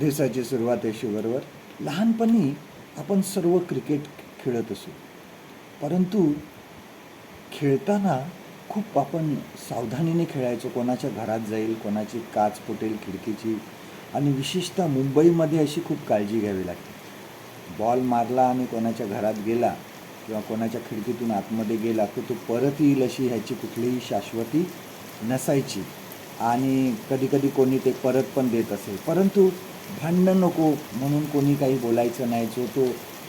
दिवसाची सुरुवात आहे शुगरवर. लहानपणी आपण सर्व क्रिकेट खेळत असू. परंतु खेळताना खूप आपण सावधानीने खेळायचो. कोणाच्या घरात जाईल कोणाची काच फुटेल खिडकीची. आणि विशेषतः मुंबईमध्ये अशी खूप काळजी घ्यावी लागते. बॉल मारला आणि कोणाच्या घरात गेला किंवा कोणाच्या खिडकीतून आतमध्ये गेला तर तो परत येईल अशी ह्याची कुठलीही शाश्वती नसायची. आणि कधीकधी कोणी ते परत पण देत असेल. परंतु भांडणं नको म्हणून कोणी काही बोलायचं नाही जो तो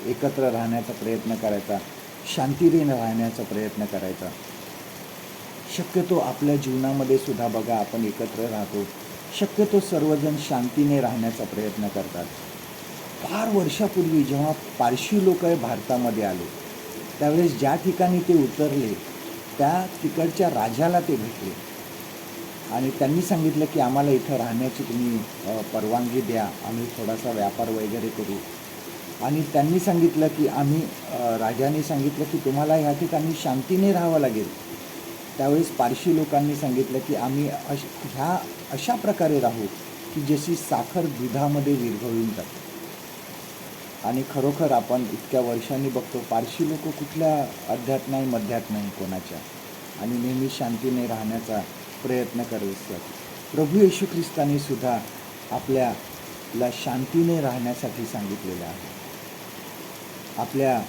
एकत्र राहण्याचा प्रयत्न करायचा शांतीने राहण्याचा प्रयत्न करायचा. शक्यतो आपल्या जीवनामध्ये सुद्धा बघा आपण एकत्र राहतो. शक्यतो सर्वजण शांतीने राहण्याचा प्रयत्न करतात. फार वर्षापूर्वी जेव्हा पारशी लोक भारतामध्ये आले त्यावेळेस ज्या ठिकाणी ते उतरले त्या तिकडच्या राजाला ते भेटले. आणि त्यांनी सांगितलं की आम्हाला इथं राहण्याची तुम्ही परवानगी द्या. आम्ही थोडासा व्यापार वगैरे करू. आणि त्यांनी सांगितलं की आम्ही राजाने सांगितलं की तुम्हाला ह्या ठिकाणी शांतीने राहावं लागेल. त्यावेळेस पारशी लोकांनी सांगितलं की आम्ही अश ह्या अशा प्रकारे राहू की जशी साखर दुधामध्ये विरघळून जाते. आणि खरोखर आपण इतक्या वर्षांनी बघतो पारशी लोक कुठल्या अध्यात नाही मध्यात नाही कोणाच्या? आणि नेहमी शांतीने राहण्याचा प्रयत्न करतात प्रभू येशू ख्रिस्ताने सुद्धा आपल्याला शांतीने राहण्यासाठी सांगितलेलं आहे. आपल्या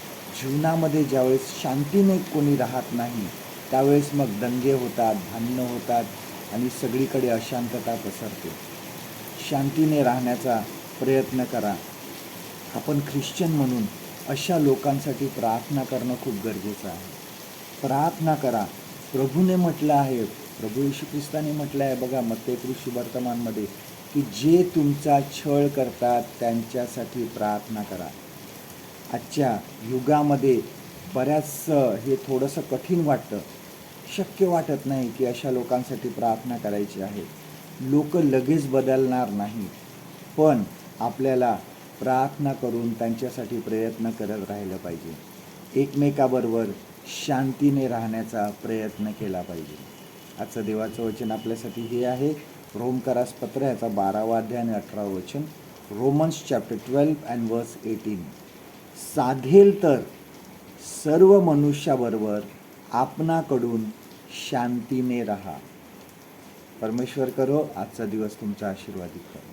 जीवनामध्ये ज्यावेळेस शांतीने कोणी राहत नाही त्यावेळेस मग दंगे होतात भांडणं होतात आणि सगळीकडे अशांतता पसरते. शांतीने राहण्याचा प्रयत्न करा. आपण ख्रिश्चन म्हणून अशा लोकांसाठी प्रार्थना करणं खूप गरजेचं आहे. प्रार्थना करा. प्रभूने म्हटलं आहे प्रभू येशू ख्रिस्ताने म्हटलं आहे बघा मत्तेकृषी वर्तमानमध्ये की जे तुमचा छळ करतात त्यांच्यासाठी प्रार्थना करा. आजच्या युगामध्ये बऱ्याचसं हे थोडंसं कठीण वाटतं. शक्य वाटत नाही की अशा लोकांसाठी प्रार्थना करायची आहे. लोक लगेच बदलणार नाही. पण आपल्याला प्रार्थना करून त्यांच्यासाठी प्रयत्न करत राहिलं पाहिजे. एकमेकाबरोबर शांतीने राहण्याचा प्रयत्न केला पाहिजे. आजचं देवाचं वचन आपल्यासाठी हे आहे. रोमकरास पत्र ह्याचा बारावा अध्याय आणि अठरावं वचन. Romans chapter twelve and verse eighteen साधेल तर सर्व मनुष्याबरोबर आपणाकडून शांतीने राहा. परमेश्वर करो आजचा दिवस तुमचा आशीर्वादित करो.